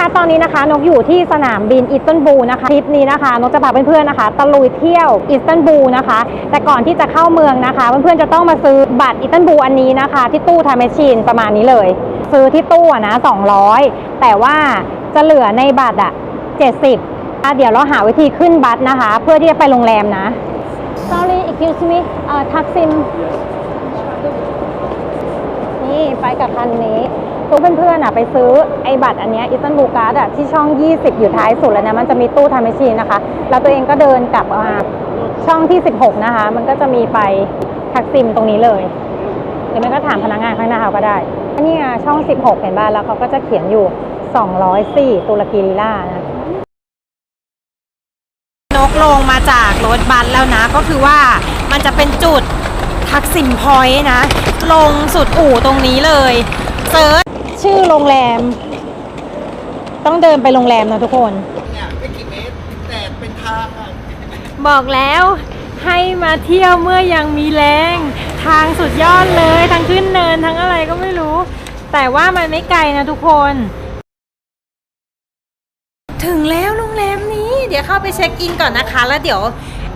คะตอนนี้นะคะนกอยู่ที่สนามบินอิสตันบูลนะคะทริปนี้นะคะนกจะพาเพื่อนๆนะคะตะลุยเที่ยวอิสตันบูลนะคะ แต่ก่อนที่จะเข้าเมืองนะคะ เพื่อนๆจะต้องมาซื้อบัตรอิสตันบูลอันนี้นะคะ ที่ตู้ไทม์แมชชีนประมาณนี้เลย ซื้อที่ตู้อะนะ200 แต่ว่าจะเหลือในบัตรอะ70อะเดี๋ยวเราหาวิธีขึ้นบัตรนะคะ เพื่อที่จะไปโรงแรมนะ sorry excuse me เอ่อทักซิมนี่ไปกับคันนี้ ตู้เพื่อนๆอะไปซื้อไอ้บัตรอันเนี้อิสตันบูการ์ดอะที่ช่อง 20 อยู่ท้ายสุดแล้วนะมันจะมีตู้ทำแมชชีนนะคะ แล้วตัวเองก็เดินกลับมาช่องที่ 16 นะคะ มันก็จะมีไปทักซิมตรงนี้เลยหรือไม่ก็ถามพนักงานข้างหน้าเขาก็ได้อันนี้อะช่อง 16 เห็นบ้านแล้วเขาก็จะเขียนอยู่ 204 ตุรกีลีลานะนกลงมาจากรถบัสแล้วนะ ก็คือว่ามันจะเป็นจุดทักซิมพอยต์นะ ลงสุดอู่ตรงนี้เลยเซิร์ช ชื่อโรงแรม ต้องเดินไปโรงแรมนะทุกคน เนี่ยไม่กี่เมตรแต่เป็นทางอะบอกแล้วให้มาเที่ยวเมื่อยังมีแรง ทางสุดยอดเลยทั้งขึ้นเนินทั้งอะไรก็ไม่รู้ แต่ว่ามันไม่ไกลนะทุกคน ถึงแล้วโรงแรมนี้ เดี๋ยวเข้าไปเช็คอินก่อนนะคะ แล้วเดี๋ยว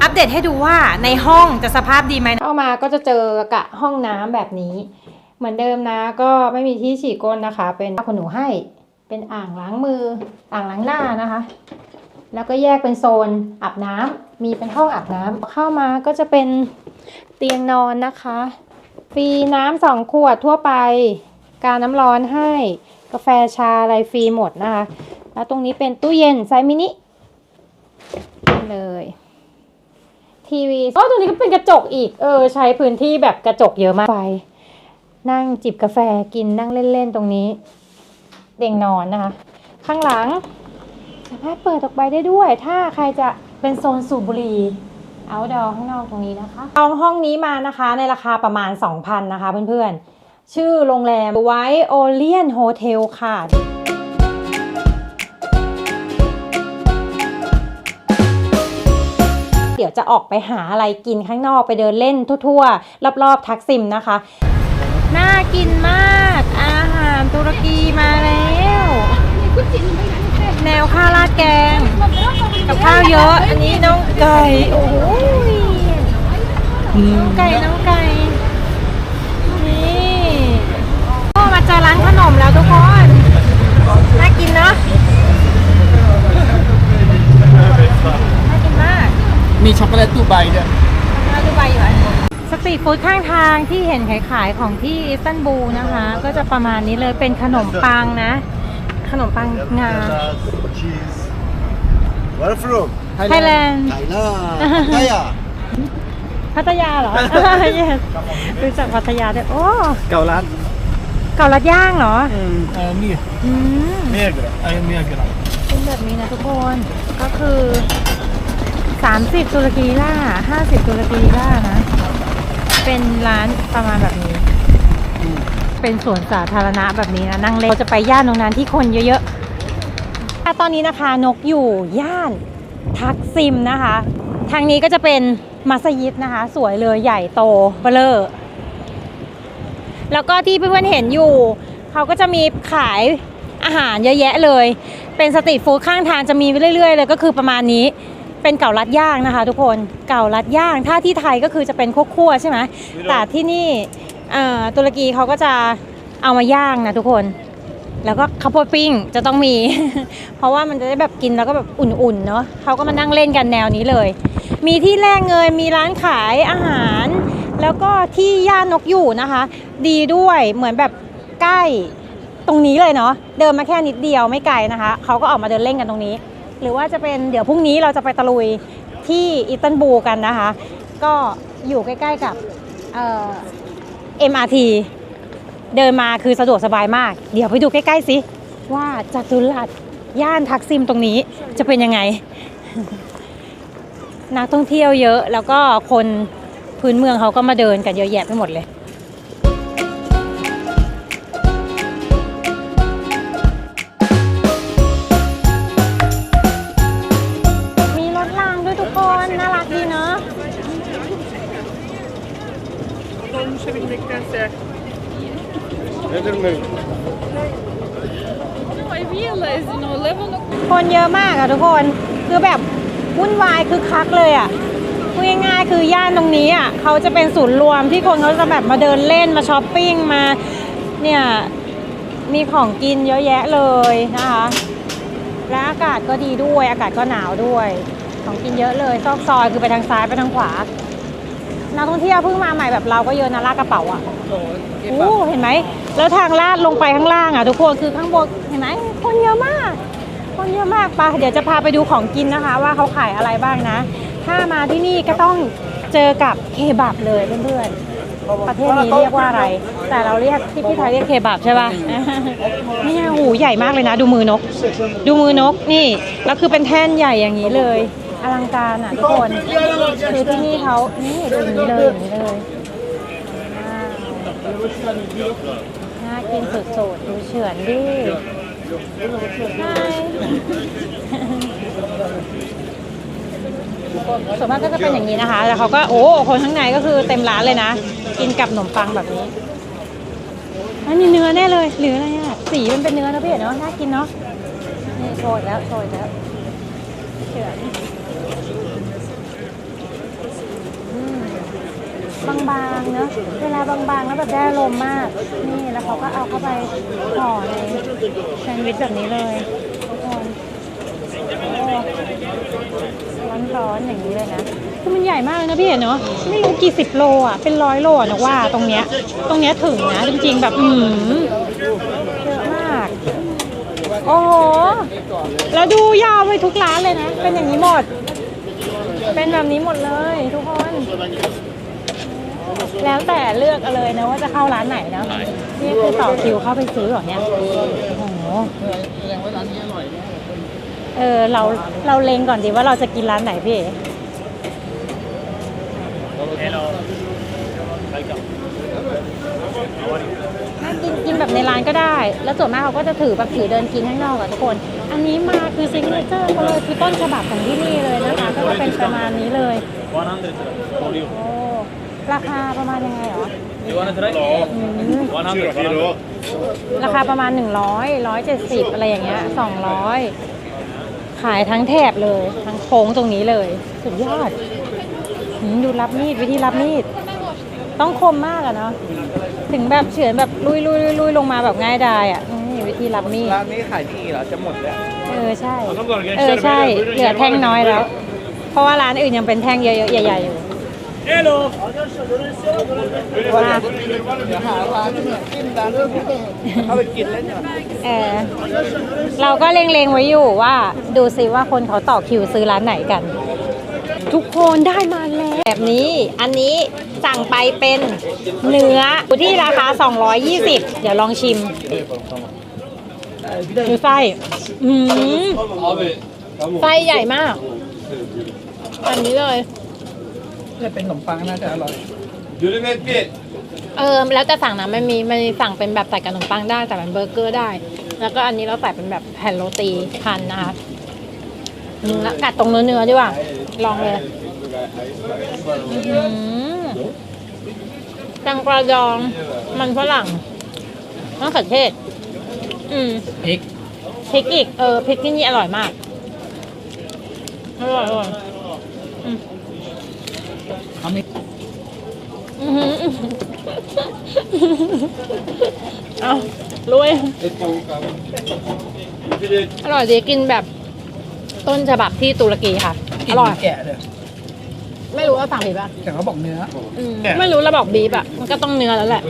อัปเดตให้ดูว่าในห้องจะสภาพดีไหมเข้ามาก็จะเจอกะห้องน้ำแบบนี้ เหมือนเดิมนะก็ไม่มีที่ฉี่ก้นนะคะ เป็นผ้าขนหนูให้เป็นอ่างล้างมืออ่างล้างหน้านะคะ แล้วก็แยกเป็นโซนอาบน้ำมีเป็นห้องอาบน้ำเข้ามาก็จะเป็นเตียงนอนนะคะ ฟรีน้ำสองขวดทั่วไป การน้ำร้อนให้กาแฟชาอะไรฟรีหมดนะคะ แล้วตรงนี้เป็นตู้เย็นไซส์มินิเลยทีวีอ๋อตรงนี้ก็เป็นกระจกอีก เออ ใช้พื้นที่แบบกระจกเยอะมากไป นั่งจิบกาแฟกินนั่งเล่นๆตรงนี้เตียงนอนนะคะ ข้างหลังสามารถเปิดออกไปได้ด้วย ถ้าใครจะเป็นโซนสูบบุหรี่เอาดอข้างนอกตรงนี้นะคะจองห้องนี้มานะคะในราคาประมาณ 2,000 นะคะเพื่อนๆ ชื่อโรงแรมไวโอเลียนโฮเทลค่ะเดี๋ยวจะออกไปหาอะไรกินข้างนอกไปเดินเล่นทั่วๆ รอบๆ ทักซิมนะคะ น่ากินมาก อาหารตุรกีมาแล้ว แนวข้าวราดแกง กับข้าวเยอะ อันนี้น้องไก่ โอ้ยน้องไก่น้องไก่ นี่โอ้มาเจอร้านขนมแล้วทุกคน น่ากินเนาะ น่ากินมาก มีช็อกโกแลตดูไบด้วย เราดูใบอยู่อันนี้สตรีท ฟู้ดข้างทางที่เห็นขายๆของที่อิสตันบูลนะคะ ก็จะประมาณนี้เลยเป็นขนมปังนะ ขนมปังงา cheese Where from Thailand Thailand Pattaya พัทยาเหรอ yes รู้จักพัทยาด้วยโอ้ เกาลัดเกาลัดย่างเหรอเมียอืมเมียกระไอเมียกระเป็นแบบนี้นะทุกคน ก็คือ 30ตุรกีล่า50ตุรกีล่านะ เป็นร้านประมาณแบบนี้ เป็นสวนสาธารณะแบบนี้นะนั่งเล่นเราจะไปย่านตรงนั้นที่คนเยอะๆอะตอนนี้นะคะนกอยู่ย่านทักซิมนะคะ ทางนี้ก็จะเป็นมัสยิดนะคะ สวยเลยใหญ่โตเบลเลอร์แล้วก็ที่เพื่อนๆเห็นอยู่ เขาก็จะมีขายอาหารเยอะแยะเลย เป็นสตรีทฟู้ดข้างทางจะมีเรื่อยๆเลยก็คือประมาณนี้ เป็นเก่าลัดย่างนะคะ ทุกคนเก่าลัดย่าง ถ้าที่ไทยก็คือจะเป็นคั่วๆใช่ไหมแต่ที่นี่เอ่อตุรกีเขาก็จะเอามาย่างนะทุกคน แล้วก็ข้าวโพดปิ้งจะต้องมี เพราะว่ามันจะได้แบบกินแล้วก็แบบอุ่นๆเนาะเขาก็มานั่งเล่นกันแนวนี้เลย มีที่แลกเงินมีร้านขายอาหาร แล้วก็ที่ย่านนกอยู่นะคะ ดีด้วยเหมือนแบบใกล้ตรงนี้เลยเนาะเดินมาแค่นิดเดียวไม่ไกลนะคะเขาก็ออกมาเดินเล่นกันตรงนี้ หรือว่าจะเป็นเดี๋ยวพรุ่งนี้เราจะไปตะลุยที่อิตันบูกันนะคะ ก็อยู่ใกล้ๆกับเอ่อ MRT เดินมาคือสะดวกสบายมาก เดี๋ยวไปดูใกล้ๆสิว่าจัตุรัสย่านทักซิมตรงนี้จะเป็นยังไง นักท่องเที่ยวเยอะแล้วก็คนพื้นเมืองเขาก็มาเดินกันเยอะแยะไปหมดเลย คนเยอะมากอะทุกคนคือแบบวุ่นวายคือคักเลยอะพูดง่ายๆคือย่านตรงนี้อะเขาจะเป็นศูนย์รวมที่คนเขาจะแบบมาเดินเล่นมาช้อปปิ้งมาเนี่ยมีของกินเยอะแยะเลยนะคะและอากาศก็ดีด้วย อากาศก็หนาวด้วย ของกินเยอะเลยซอกซอยคือไปทางซ้ายไปทางขวานักท่องเที่ยวเพิ่งมาใหม่แบบเราก็เยอะนะลากกระเป๋าอะโอ้เห็นไหมแล้วทางลาดลงไปข้างล่างอะทุกคนคือข้างบนเห็นไหมคนเยอะมาก นเยอะมากปะเดี๋ยวจะพาไปดูของกินนะคะ ว่าเขาขายอะไรบ้างนะ ถ้ามาที่นี่ก็ต้องเจอกับเคบับเลยเพื่อนๆ ประเทศนี้เรียกว่าอะไร แต่เราเรียกที่พี่ไทยเรียกเคบับใช่ปะนี่หูใหญ่มากเลยนะ ดูมือนก ดูมือนกนี่ แล้วคือเป็นแท่นใหญ่อย่างนี้เลย อลังการอะทุกคน คือที่นี่เขานี่ดูอย่างนี้เลยอย่างนี้เลยน่ากินสุดๆดูเฉือนดิ ส่วนมากก็จะเป็นอย่างนี้นะคะ แล้วเขาก็โอ้ คนข้างในก็คือเต็มร้านเลยนะ กินกับขนมปังแบบนี้อันนี้เนื้อแน่เลย หรืออะไรอะ สีมันเป็นเนื้อนะพี่เอ๋เนาะ น่ากินเนาะนี่โชยแล้วโชยแล้วเฉือนบางๆเนอะเวลาบางๆแล้วแบบได้อารมมาก นี่ เขาก็เอาเข้าไปห่อในแซนด์วิชแบบนี้เลยทุกคนโอ้ร้อนๆอย่างนี้เลยนะคือมันใหญ่มากเลยนะพี่เห็นเนาะไม่รู้กี่สิบโลอะเป็นร้อยโลอะนะว่าตรงเนี้ยตรงเนี้ยถึงนะจริงๆแบบอืมเยอะมาก โอ้โหแล้วดูยาวไปทุกร้านเลยนะ เป็นอย่างนี้หมด เป็นแบบนี้หมดเลยทุกคน แล้วแต่เลือกเอาเลยนะว่าจะเข้าร้านไหนนะ นี่คือต่อคิวเข้าไปซื้อเหรอเนี่ย โอ้โหเออเราเราเล็งก่อนดีว่าเราจะกินร้านไหนพี่เอ๋ถ้ากินกินแบบในร้านก็ได้ แล้วส่วนมากเขาก็จะถือแบบถือเดินกินข้างนอกอะทุกคน อันนี้มาคือซิงเกิลเขาเลยคือต้นฉบับของที่นี่เลยนะคะ ก็จะเป็นประมาณนี้เลยโอ้ ราคาประมาณยังไงเหรอ You wanna try? อืม 100. ราคาประมาณ 100 170 อะไรอย่างเงี้ย200 ขายทั้งแถบเลย ทั้งโค้งตรงนี้เลย สุดยอดหืมดูรับมีด วิธีรับมีด ต้องคมมากอะเนาะถึงแบบเฉือนแบบลุยลุยลุยลุยลงมาแบบง่ายดายอะนี่วิธีรับมีด ร้านนี้ขายดีเหรอ จะหมดแล้ว เออ ใช่ เออ ใช่ เหลือแท่งน้อยแล้ว เพราะว่าร้านอื่นยังเป็นแท่งเยอะๆใหญ่ๆอยู่ Hello. ว่าเดี๋ยวหาร้านเนี่ยกินร้านนี้เข้าไปกินแล้วเนี่ยเออเราก็เล็งๆไว้อยู่ว่า ดูซิว่าคนเขาต่อคิวซื้อร้านไหนกัน ทุกคนได้มาแล้ว แบบนี้อันนี้สั่งไปเป็นเนื้ออยู่ที่ราคา 220 เดี๋ยวลองชิมดูไส้อืมไส้ใหญ่มาก อันนี้เลย จะเป็นขนมปังน่าจะอร่อยเออแล้วจะสั่งนะมันมีมันมีสั่งเป็นแบบใส่กับขนมปังได้แต่เป็นเบอร์เกอร์ได้ แล้วก็อันนี้เราใส่เป็นแบบแผ่นโรตีพันนะคะเนื้อกัดตรงเนื้อเนื้อดีกว่า ลองเลยอื้อหือแตงกวาดอง มันฝรั่งมะเขือเทศ อืมพริก พริกอีก เออพริกที่นี่อร่อยมากอร่อยอร่อยอืม เขามีอื้อหือเอารวย อร่อยดีกินแบบ ต้นฉบับที่ตุรกีค่ะกอลิ่นร่อย แกะเลยไม่รู้ว่าสั่งผิดป่ะแต่เขาบอกเนื้อ อืมไม่รู้เราบอกบีบอะ มันก็ต้องเนื้อแล้วแหละ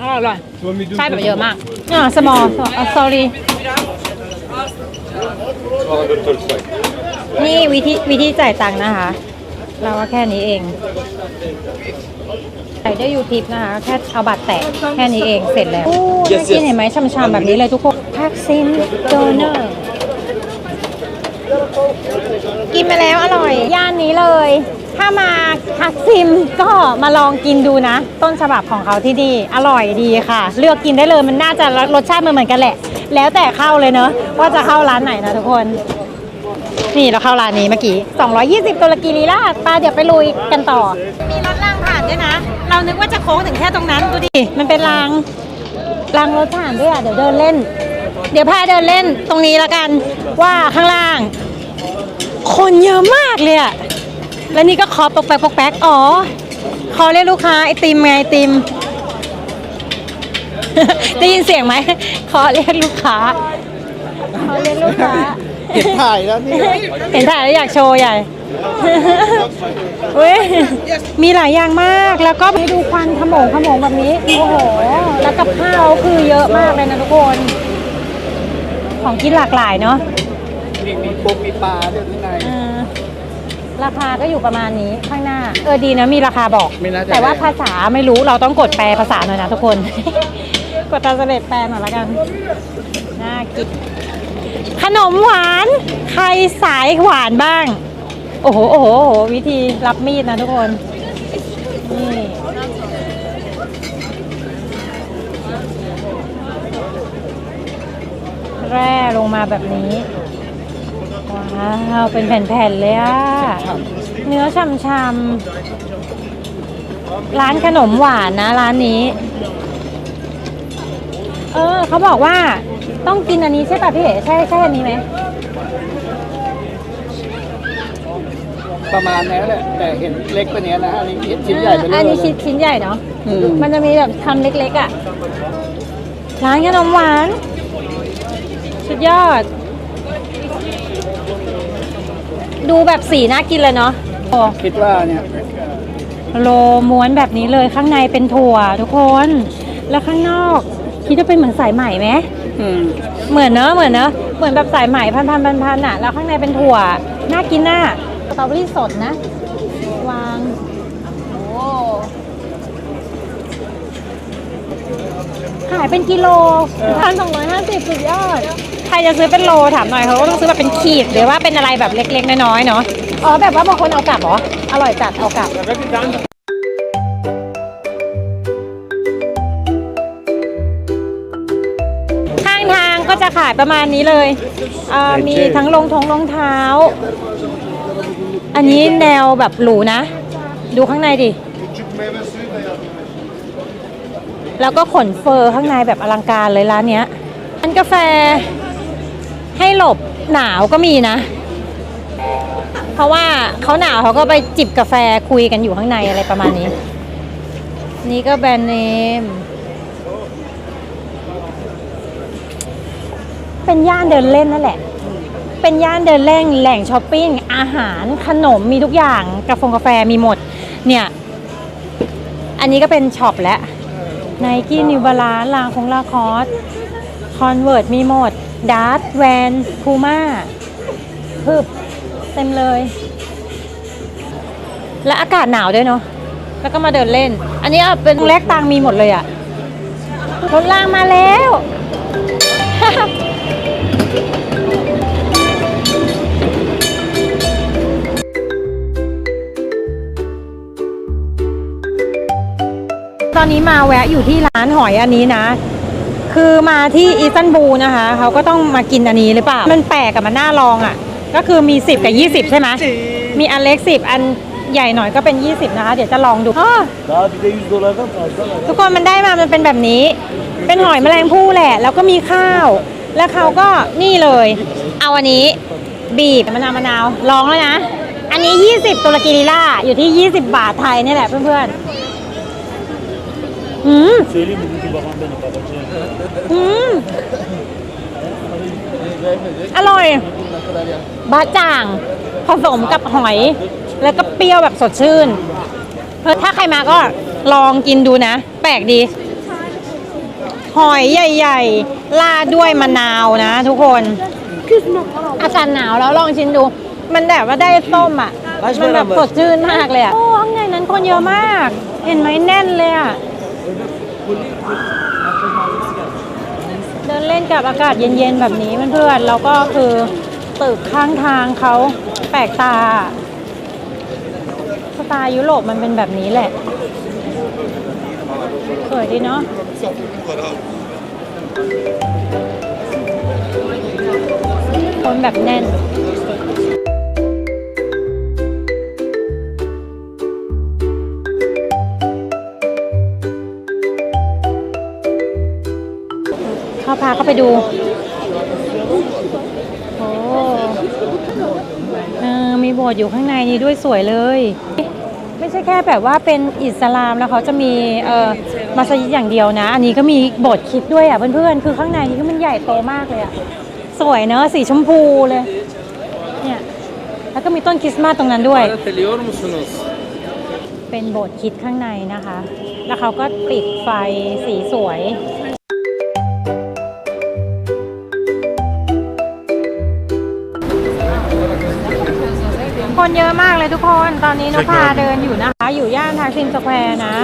อร่อยอร่อย ใช่แบบเยอะมาก อ่า small sorry นี่วิธีวิธีจ่ายตังค์นะคะ เราว่าแค่นี้เองใส่ได้ยูทิปนะคะ แค่เอาบัตรแตะแค่นี้เองเสร็จแล้วโอ้น่ากินเห็นไหมช่ำๆแบบนี้เลยทุกคนทักซินโดเนอร์กินมาแล้วอร่อย ย่านนี้เลย ถ้ามาทักซิมก็มาลองกินดูนะ ต้นฉบับของเขาที่นี่อร่อยดีค่ะ เลือกกินได้เลยมันน่าจะรสชาติมันเหมือนกันแหละ แล้วแต่เข้าเลยเนอะว่าจะเข้าร้านไหนนะทุกคน นี่เราเข้าร้านนี้เมื่อกี้ 220ตุรกีลีลาดปาเดี๋ยวไปลุยกันต่อ มีรถรางผ่านด้วยนะ เรานึกว่าจะโค้งถึงแค่ตรงนั้นดูดิ มันเป็นรางรางรถผ่านด้วยอะ เดี๋ยวเดินเล่น เดี๋ยวพาเดินเล่นตรงนี้แล้วกัน ว่าข้างล่าง คนเยอะมากเลยอะแล้วนี่ก็เคอปอกแป๊กปอกแป๊กอ๋อเขาเรียกลูกค้าไอติมไงไอติม ได้ยินเสียงไหมขอเรียกลูกค้าขอเรียกลูกค้า เห็นถ่ายแล้วนี่เห็นถ่ายแล้วอยากโชว์ใหญ่ เว้ย มีหลายอย่างมาก แล้วก็ไปดูควันขโมงขโมงแบบนี้ โอ้โห แล้วกับข้าวคือเยอะมากเลยนะทุกคน ของกินหลากหลายเนาะมีปูมีปลาด้วยข้างในเออราคาก็อยู่ประมาณนี้ข้างหน้า เออดีนะมีราคาบอก ไม่น่าจะแต่ว่าภาษาไม่รู้เราต้องกดแปลภาษาหน่อยนะทุกคน กดตาเสด็จแปลหน่อยละกัน น่ากิน ขนมหวาน ใครสายหวานบ้าง โอ้โหโอ้โหโอ้โหวิธีรับมีดนะทุกคนนี่แร่ลงมาแบบนี้ ว้าว เป็นแผ่นๆเลยอะเนื้อช่ำๆร้านขนมหวานนะ ร้านนี้ เออเขาบอกว่าต้องกินอันนี้ใช่ป่ะพี่เอ๋ใช่ใช่อันนี้ไหมประมาณนี้แหละแต่เห็นเล็กกว่านี้นะอันนี้ชิ้นใหญ่ไปเลยอันนี้ชิ้นชิ้นใหญ่เนาะอืมมันจะมีแบบคำเล็กๆอะร้านขนมหวาน สุดยอด ดูแบบสีน่ากินเลยเนาะโอ้คิดว่าเนี่ยโลม้วนแบบนี้เลยข้างในเป็นถั่วทุกคน แล้วข้างนอก คิดว่าเป็นเหมือนสายไหมไหมอืมเหมือนเนอะเหมือนเนอะเหมือนแบบสายไหมพันพันพันพันๆอะแล้วข้างในเป็นถั่วน่ากินน่ะสตรอเบอรี่สดนะ วางโอ้ขายเป็นกิโลพันสองร้อยห้าสิบสุดยอด ใครจะซื้อเป็นโลถามหน่อยเขาก็ต้องซื้อแบบเป็นขีดหรือว่าเป็นอะไรแบบเล็กๆน้อยๆเนาะ อ๋อแบบว่าบางคนเอากลับเหรอ อร่อยจัดเอากลับ จะขายประมาณนี้เลยเอ่อมีทั้งรองทงรองเท้า อันนี้แนวแบบหรูนะ ดูข้างในดิ แล้วก็ขนเฟอร์ข้างในแบบอลังการเลยร้านเนี้ยร้านกาแฟให้หลบหนาวก็มีนะ เพราะว่าเขาหนาวเขาก็ไปจิบกาแฟคุยกันอยู่ข้างในอะไรประมาณนี้ นี่ก็แบรนด์เนม เป็นย่านเดินเล่นนั่นแหละ เป็นย่านเดินเล่นแหล่งช้อปปิ้ง อาหารขนมมีทุกอย่างกาแฟกาแฟมีหมด เนี่ย อันนี้ก็เป็นช็อปแล้วไนกี้นิวบาลานลางของลาคอสคอนเวิร์ตมีหมดดาร์ตแวนพูม่าพึบเต็มเลย และอากาศหนาวด้วยเนาะแล้วก็มาเดินเล่น อันนี้เป็นแลกตังมีหมดเลยอะรถรางมาแล้ว ตอนนี้มาแวะอยู่ที่ร้านหอยอันนี้นะ คือมาที่อีสตันบูลนะคะ เขาก็ต้องมากินอันนี้หรือเปล่า มันแปลกกับมันน่าลองอะ ก็คือมี 10 กับ 20 ใช่ไหม มีอันเล็ก 10 อันใหญ่หน่อยก็เป็น 20 นะคะ เดี๋ยวจะลองดูอ้อ Daha bir de 100 dolardan fazla var. ทุกคนมันได้มา มันเป็นแบบนี้ เป็นหอยแมลงภู่แหละ แล้วก็มีข้าว แล้วเขาก็นี่เลย เอาอันนี้ บีบมะนาวมะนาว ลองแล้วนะ อันนี้ 20 ตุรกีลีลาอยู่ที่ 20 บาทไทยนี่แหละเพื่อนๆ อืม Söyleyeyim bugünkü babam benim babacığım. อืม อร่อย บะจ่างผสมกับหอย แล้วก็เปรี้ยวแบบสดชื่นเออถ้าใครมาก็ลองกินดูนะ แปลกดี หอยใหญ่ๆราดด้วยมะนาวนะทุกคน อากาศหนาวแล้วลองชิมดู มันแบบว่าได้ส้มอะ มันแบบสดชื่นมากเลยอะ โอ้ข้างในนั้นคนเยอะมาก เห็นไหมแน่นเลยอะ เดินเล่นกับอากาศเย็นๆแบบนี้เพื่อนๆแล้วก็คือตึกข้างทางเขาแปลกตา สไตล์ยุโรปมันเป็นแบบนี้แหละ สวยดีเนาะคนแบบแน่น เขาพาเขาไปดูเออมีโบสถ์อยู่ข้างในนี้ด้วยสวยเลย ไม่ใช่แค่แบบว่าเป็นอิสลามแล้วเขาจะมีเออมัสยิดอย่างเดียวนะ อันนี้ก็มีโบสถ์คิดด้วยอะเพื่อนๆ คือข้างในนี้ก็มันใหญ่โตมากเลยอะ สวยเนอะสีชมพูเลย เนี่ย แล้วก็มีต้นคริสต์มาสตรงนั้นด้วย เป็นโบสถ์คิดข้างในนะคะ แล้วเขาก็ติดไฟสีสวย คนเยอะมากเลยทุกคนตอนนี้นกพาเดินอยู่นะคะ อยู่ย่านทาซิมสแควร์นะ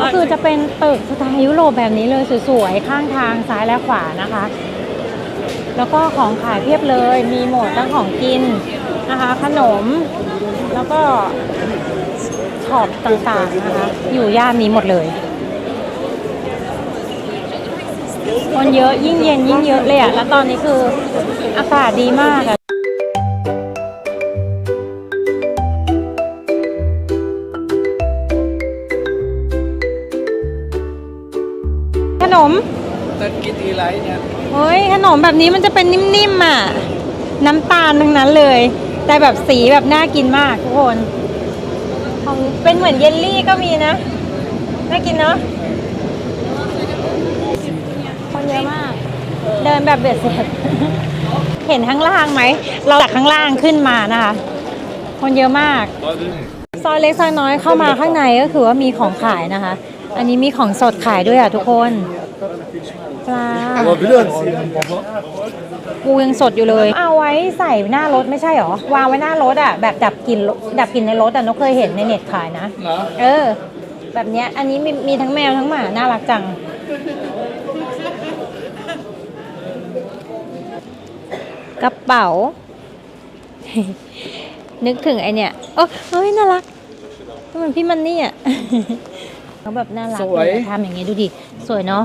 ก็คือจะเป็นตึกสไตล์ยุโรปแบบนี้เลยสวยๆ ข้างทางซ้ายและขวานะคะ แล้วก็ของขายเพียบเลยมีหมดทั้งของกินนะคะ ขนมแล้วก็ช็อปต่างๆนะคะ อยู่ย่านนี้หมดเลย คนเยอะยิ่งเย็นยิ่งเยอะเลยอะแล้วตอนนี้คืออากาศดีมากอะ มแต่กินทีไรเนี่ยเฮ้ยขนมแบบนี้มันจะเป็นนิ่มๆอะ น้ำตาลทั้งนั้นเลย แต่แบบสีแบบน่ากินมากทุกคนของเป็นเหมือนเยลลี่ก็มีนะ น่ากินเนาะคนเยอะมาก เดินแบบเบียดเสร็จเห็นข้างล่างไหม เราจากข้างล่างขึ้นมานะคะ คนเยอะมาก ซอยเล็กซอยน้อยเข้ามาข้างในก็คือว่ามีของขายนะคะ อันนี้มีของสดขายด้วยอะทุกคน ปลา Alabiliyor musun? ปูยังสดอยู่เลย เอาไว้ใส่หน้ารถไม่ใช่หรอ วางไว้หน้ารถอะ แบบดับกลิ่นดับกลิ่นในรถอะนกเคยเห็นในเน็ตขายนะ เหรอเออ แบบเนี้ย อันนี้มีมีทั้งแมวทั้งหมา น่ารักจัง กระเป๋า นึกถึงไอเนี่ยโอ้เฮ้ย น่ารักเหมือนพี่มันนี่อะ เขาแบบน่ารักสวยเลยทำอย่างงี้ดูดิ สวยเนาะ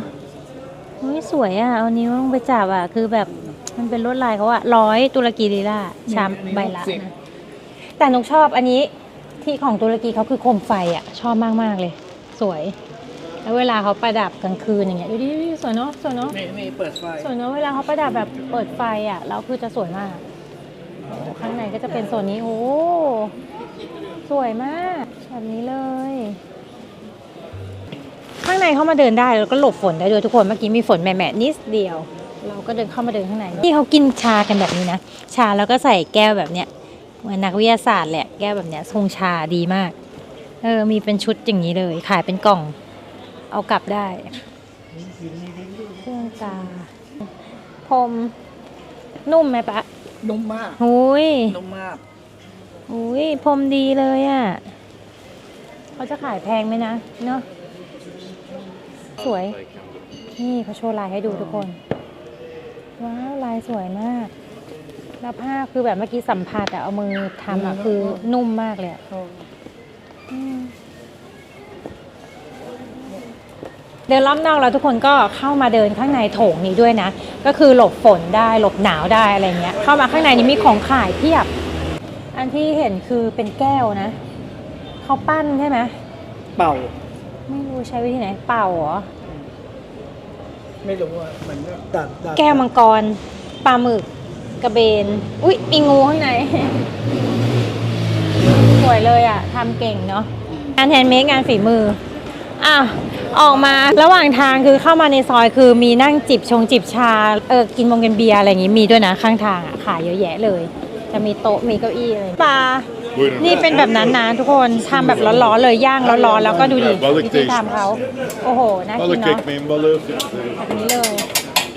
เฮ้ยสวยอะ เอานิ้วลงไปจับอะ คือแบบมันเป็นลวดลายเขาอะร้อยตุรกีลีลาชามใบละนะแต่นกชอบอันนี้ที่ของตุรกีเขาคือโคมไฟอะ ชอบมากมากๆเลย สวย แล้วเวลาเขาประดับกลางคืนอย่างเงี้ยดูดิดูดิสวยเนาะสวยเนาะนี่นี่เปิดไฟสวยเนาะเวลาเขาประดับแบบเปิดไฟอะแล้วคือจะสวยมากโอ้ข้างในก็จะเป็นโซนนี้โอ้สวยมากแบบนี้เลย ข้างในเข้ามาเดินได้แล้วก็หลบฝนได้ด้วยทุกคนเมื่อกี้มีฝนแหม่ๆนิดเดียว เราก็เดินเข้ามาเดินข้างในที่เขากินชากันแบบนี้นะ ชาแล้วก็ใส่แก้วแบบเนี้ยเหมือนนักวิทยาศาสตร์แหละแก้วแบบเนี้ยทรงชาดีมากเออมีเป็นชุดอย่างนี้เลย ขายเป็นกล่อง เอากลับได้เครื่องตาพรมนุ่มไหมปะนุ่มมากหุยนุ่มมากหุยพรมดีเลยอะ่ะเขาจะขายแพงไหมนะเนอะ สวย นี่เขาโชว์ลายให้ดูทุกคน ว้าว ลายสวยมาก แล้วผ้าคือแบบเมื่อกี้สัมผัสอะเอามือทำอะคือนุ่มมากเลยอะอืมเดินรอบนอกแล้วทุกคนก็เข้ามาเดินข้างในโถงนี้ด้วยนะ ก็คือหลบฝนได้หลบหนาวได้อะไรเงี้ย เข้ามาข้างในนี้มีของขายเพียบ อันที่เห็นคือเป็นแก้วนะ เขาปั้นใช่ไหมเป่า ไม่รู้ใช้วิธีไหนเป่าเหรอ ไม่รู้ว่าเหมือนดัดดัดแก้วมังกรปลาหมึกกระเบน อุ๊ยมีงูข้างใน สวยเลยอะทำเก่งเนาะงานแฮนด์เมดงานฝีมืออะออกมาระหว่างทางคือเข้ามาในซอยคือมีนั่งจิบชงจิบชาเออกินมงกินเบียร์อะไรอย่างงี้มีด้วยนะข้างทางอะขายเยอะแยะเลย จะมีโต๊ะมีเก้าอี้อะไรปลา นี่เป็นแบบนั้นนะทุกคนทำแบบร้อนๆเลยย่างร้อนๆแล้วก็ดูดิวิธีทำเขาโอ้โหน่ากิน Balık เนาะ ekmeğin balığı. แบบนี้เลย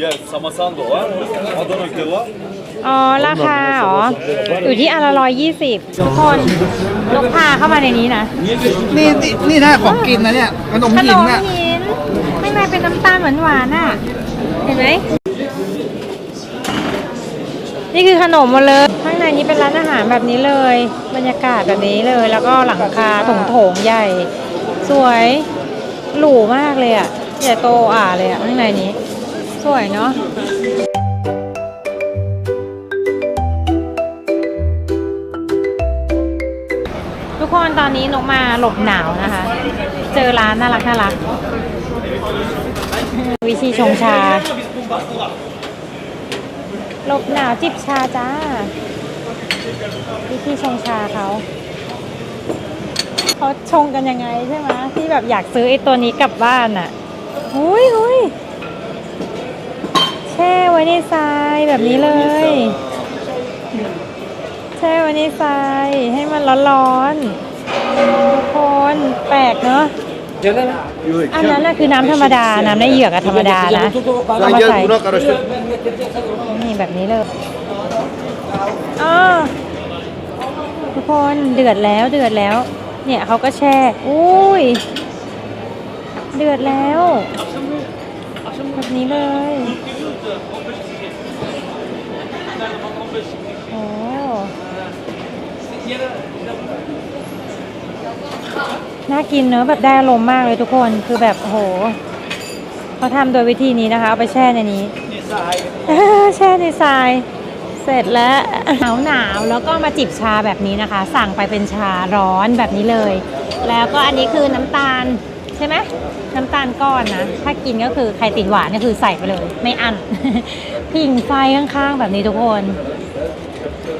Gel samasan da var. Adana kebap. อ๋อราคาเหรออยู่ที่อันละร้อยยี่สิบทุกคนนกพาเข้ามาในนี้นะนี่นี่นี่นะของกินนะเนี่ยขนมขนหินมน่ะหินข้างในเป็นน้ำตาลหวานหวานๆน่ะเห็นไหมนี่คือขนมหมดเลยข้างในี้เป็นร้านอาหารแบบนี้เลย บรรยากาศแบบนี้เลย แล้วก็หลังคาถงโถงใหญ่ สวยหรูมากเลยอะใหญ่โตอ่าเลยอะข้างในนี้ สวยเนาะทุกคนตอนนี้นกมาหลบหนาวนะคะ เจอร้านน่ารักน่ารักวิธีชงชา หลบหนาวจิบชาจ้า วิธีชงชาเขาเขาชงกันยังไงใช่ไหมที่แบบอยากซื้อไอ้ตัวนี้กลับบ้านอะหุยหุยแช่ไว้ในทรายแบบนี้เลย แช่ไว้ในทรายให้มันร้อนๆทุกคนแปลกเนอะอันนั้นน่ะคือน้ำธรรมดา น้ำในเหยือกอะธรรมดานะเอามาใส่ Sen gel buna karıştır. นี่แบบนี้เลย อ๋อทุกคนเดือดแล้วเดือดแล้ว เนี่ยเขาก็แช่อุ้ย เดือดแล้วแบบนี้เลยโอ้น่ากินเนอะแบบได้อารมณ์มากเลยทุกคนคือแบบโหเขาทำโดยวิธีนี้นะคะ เอาไปแช่ในนี้แช่ในทราย เสร็จแล้ว หนาวหนาวแล้วก็มาจิบชาแบบนี้นะคะ สั่งไปเป็นชาร้อนแบบนี้เลย แล้วก็อันนี้คือน้ำตาลใช่ไหมน้ำตาลก้อนนะ ถ้ากินก็คือใครติดหวานก็คือใส่ไปเลย ไม่อั้นผิงไฟข้างๆ แบบนี้ทุกคน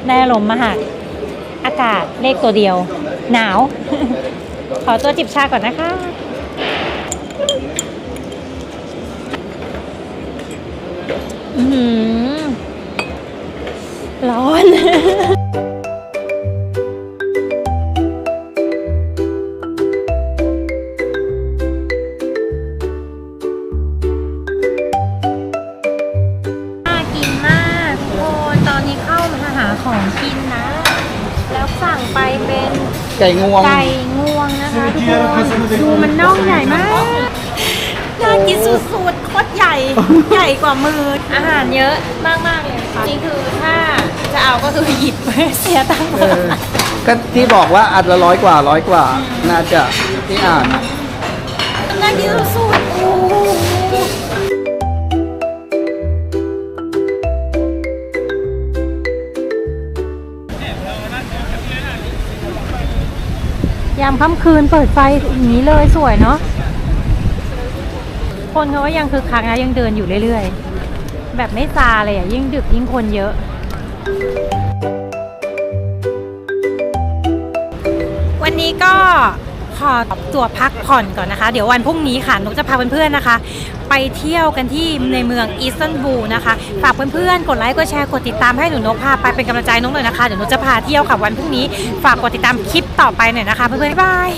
ได้อารมณ์มากอากาศเลขตัวเดียว หนาว ขอตัวจิบชาก่อนนะคะอื้อ งวง ไก่งวงนะคะทุกคนดูมันน่องใหญ่มากน่ากินสุดๆโคตรใหญ่ ใหญ่กว่ามือ อาหารเยอะมากๆเลยค่ะจริงคือถ้าจะเอาก็คือหยิบเสียตังค์เออก็ที่บอกว่าอันละร้อยกว่าร้อยกว่า น่าจะที่อ่านน่ากินสุด ค่ำคืนเปิดไฟอย่างนี้เลยสวยเนาะคนเขาก็ยังคือคักนะยังเดินอยู่เรื่อยๆ แบบไม่ซาเลยอะยิ่งดึกยิ่งคนเยอะ วันนี้ก็ขอ ตัวพักผ่อนก่อนนะคะ เดี๋ยววันพรุ่งนี้ค่ะนกจะพาเพื่อนๆนะคะ ไปเที่ยวกันที่ในเมืองอิสตันบูลนะคะฝากเพื่อนๆกดไลค์กดแชร์กดติดตามให้หนูนกพาไปเป็นกำลังใจนกหน่อยนะคะเดี๋ยวนกจะพาเที่ยวค่ะวันพรุ่งนี้ ฝากกดติดตามคลิปต่อไปหน่อยนะคะเพื่อนๆบ๊ายบาย